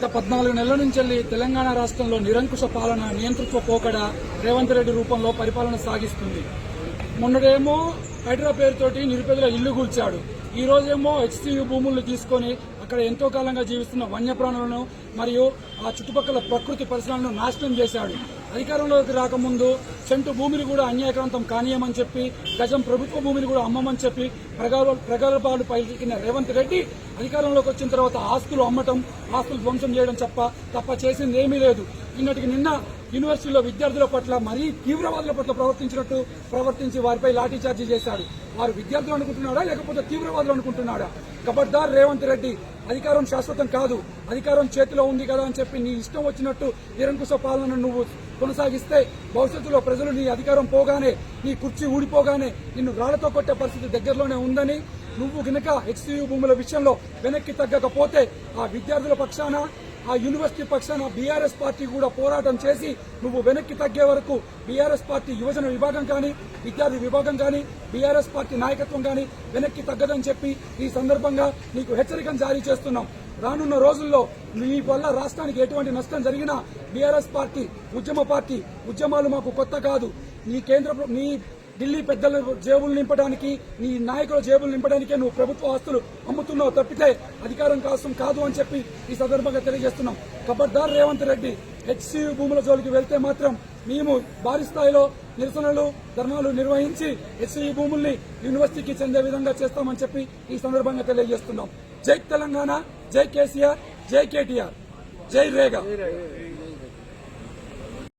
గత పద్నాలుగు నెలల నుంచి వెళ్ళి తెలంగాణ రాష్ట్రంలో నిరంకుశ పాలన నియంతృత్వ పోకడ రేవంత్ రెడ్డి రూపంలో పరిపాలన సాగిస్తుంది. మొన్నడేమో హైడ్రా పేరుతోటి నిరుపేదల ఇల్లు కూల్చాడు. ఈ రోజేమో హెచ్సియు భూములను తీసుకొని అక్కడ ఎంతో కాలంగా జీవిస్తున్న వన్యప్రాణులను మరియు ఆ చుట్టుపక్కల ప్రకృతి పరిసరాలను నాశనం చేశాడు. అధికారంలోకి రాకముందు సెంటు భూమిని కూడా అన్యాయక్రాంతం కానీయమని చెప్పి గజం ప్రభుత్వ భూమిని కూడా అమ్మమని చెప్పి ప్రగల్భాలు పైకిన రేవంత్ రెడ్డి అధికారంలోకి వచ్చిన తర్వాత ఆస్తులు అమ్మటం ఆస్తులు ధ్వంసం చేయడం తప్ప తప్ప చేసింది ఏమీ లేదు. నిన్నటికి నిన్న యూనివర్సిటీలో విద్యార్థుల పట్ల మరీ తీవ్రవాదుల పట్ల ప్రవర్తించినట్టు ప్రవర్తించి వారిపై లాఠీచార్జీ చేశాడు. వారు విద్యార్థులు అనుకుంటున్నాడా లేకపోతే తీవ్రవాదులు అనుకుంటున్నాడా? కబడ్దార్ రేవంత్ రెడ్డి అధికారం శాశ్వతం కాదు. అధికారం చేతిలో ఉంది కదా అని చెప్పి నీ ఇష్టం వచ్చినట్టు నిరంకుశ పాలన నువ్వు కొనసాగిస్తే భవిష్యత్తులో ప్రజలు నీ అధికారం పోగానే నీ కుర్చీ ఊడిపోగానే నిన్ను రాళ్ళతో కొట్టే పరిస్థితి దగ్గరలోనే ఉందని నువ్వు గనక హెచ్సియు భూముల విషయంలో వెనక్కి తగ్గకపోతే ఆ విద్యార్థుల పక్షాన ఆ యూనివర్సిటీ పక్షాన బీఆర్ఎస్ పార్టీ కూడా పోరాటం చేసి నువ్వు వెనక్కి తగ్గే వరకు బీఆర్ఎస్ పార్టీ యువజన విభాగం కానీ విద్యార్థి విభాగం కానీ బీఆర్ఎస్ పార్టీ నాయకత్వం కానీ వెనక్కి తగ్గదని చెప్పి ఈ సందర్భంగా నీకు హెచ్చరికను జారీ చేస్తున్నాం. రానున్న రోజుల్లో నీ వల్ల రాష్ట్రానికి ఎటువంటి నష్టం జరిగినా బీఆర్ఎస్ పార్టీ ఉద్యమ పార్టీ ఉద్యమాలు మాకు కొత్త కాదు. నీ కేంద్ర నీ ఢిల్లీ పెద్దల జేబులు నింపడానికి నీ నాయకుల జేబులు నింపడానికే నువ్వు ప్రభుత్వ ఆస్తులు అమ్ముతున్నావు తప్పితే అధికారం కోసం కాదు అని చెప్పి ఈ సందర్భంగా తెలియజేస్తున్నాం. ఖబర్దార్ రేవంత్ రెడ్డి హెచ్సియు భూముల జోలికి వెళ్తే మాత్రం మేము భారీ స్థాయిలో నిరసనలు ధర్నాలు నిర్వహించి హెచ్సియు భూముల్ని యూనివర్సిటీకి చెందే విధంగా చేస్తామని చెప్పి ఈ సందర్భంగా తెలియజేస్తున్నాం. జై తెలంగాణ జై కేసీఆర్ జై కేటీఆర్. జై రేగా.